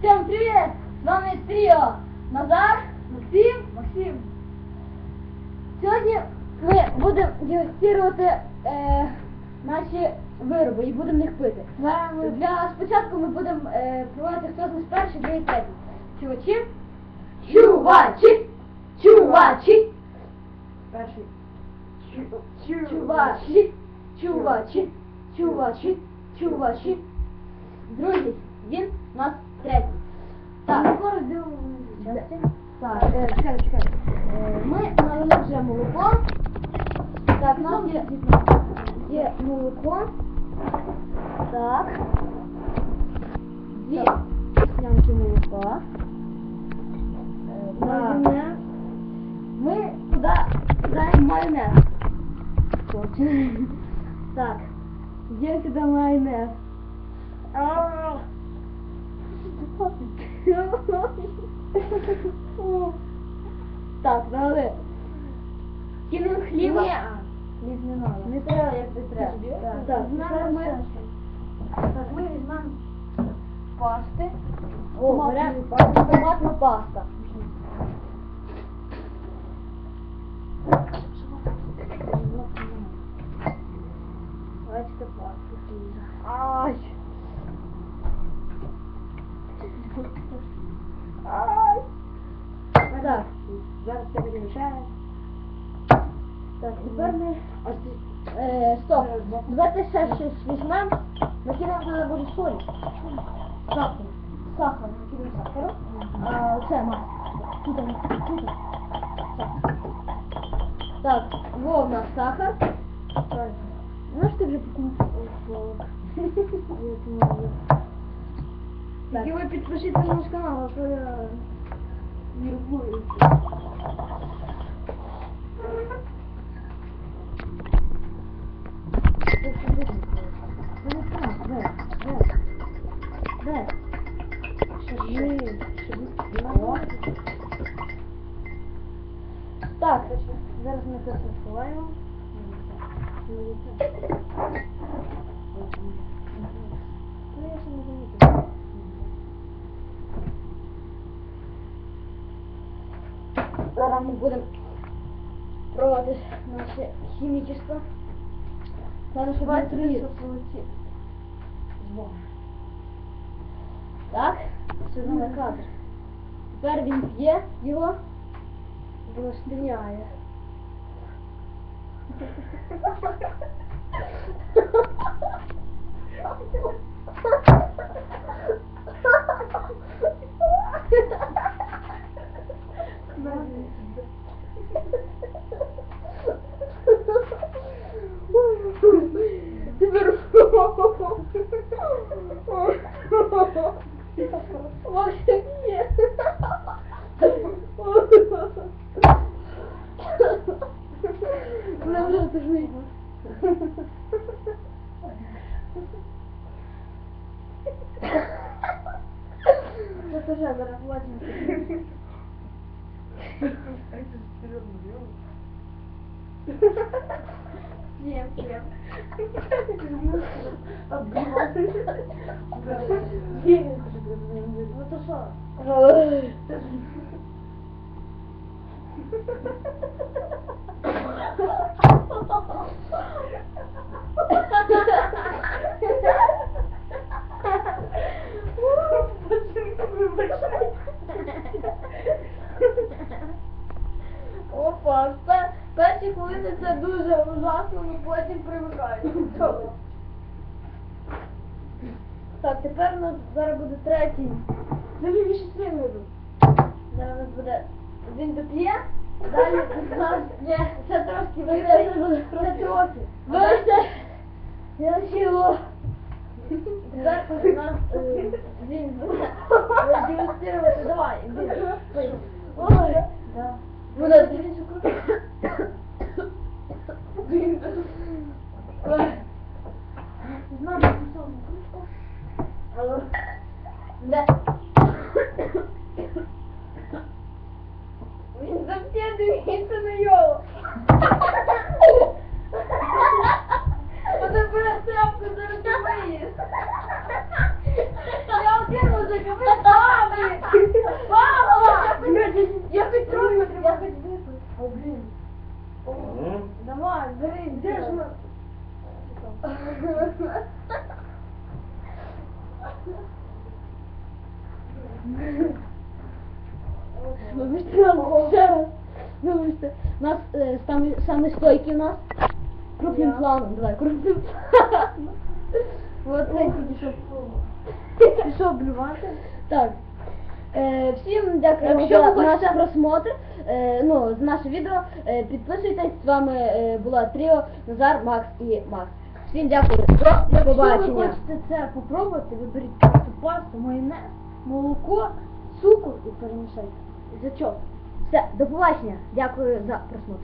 Всем привет! С вами Тріо Назар, Максим, Максим. Сьогодні ми будемо дегустувати е, наші вироби і будемо їх пити. Для спочатку ми будемо е, пробувати хто з нас перший, другий, третій. Чувачі? Чувачі! Чувачі! Перший. Чувачі! Чувачі! Чувачі! Чувачі! Друзі, він у нас третій. Так, е, чекай, чекай. Е, Ми налили вже молоко. Так, у нас є, є молоко. Так. Дві склянки молока. Е, так. Ми туди кидаємо майонез. Хоче. Так. Є сюди майонез. Так, дали. Кинув хліба. Хліб не надо. Не треба, як не треба. Так. Зараз ми... Так, ми візьмемо пасти. О, Томатну беремо пасту. томатна паста. Давайте пасту. Ай. Ай. Так, Зараз це перемішаємо. так, тепер ми... Е, стоп. Давайте ще щось візьмемо. Ми кинемо туди буде соль. Сахар. Сахар. Ми кинемо сахару. А, це мас. Тут, тут. Так, во в нас сахар. Ну що ти вже покупав? Тільки ви підпишіться на наш канал, а то я не люблю. Так, Зараз ми це сховаємо. Ну, я ще не замітила. Зараз ми будемо пробувати наше хімічество. Зараз щоб не труїти. Так, все на кадр. Тепер він п'є його. Тепер Вона вже тужить. Це теж зараз платимо. Ні, ні. Ну то що? Опа, перші хвилини це дуже ужасно, але потім привикають. Так, тепер у нас зараз буде третій. Ну, він більше свій. Зараз у нас буде він доп'є, далі ні, це трошки вийде, це трохи. Вибачте, я сіло. Зараз нас е, він буде дегустувати, давай. Ой, да. Буде Я один мужик. Папа! Я Давай, бери, де Нас е, самі, самі нас. Крупним планом, давай, Крупным планом. Вот це тільки що блювати. Так. Е, всім дякуємо Якщо за ви наш просмотр. Е, ну, з наше відео. Е, підписуйтесь. З вами е, була Тріо, Назар, Макс і Макс. Всім дякую. До Якщо ви побачення. хочете це попробувати, виберіть просто пасту, майонез, молоко, цукор і перемішайте. За що? Все, до побачення. Дякую за просмотр.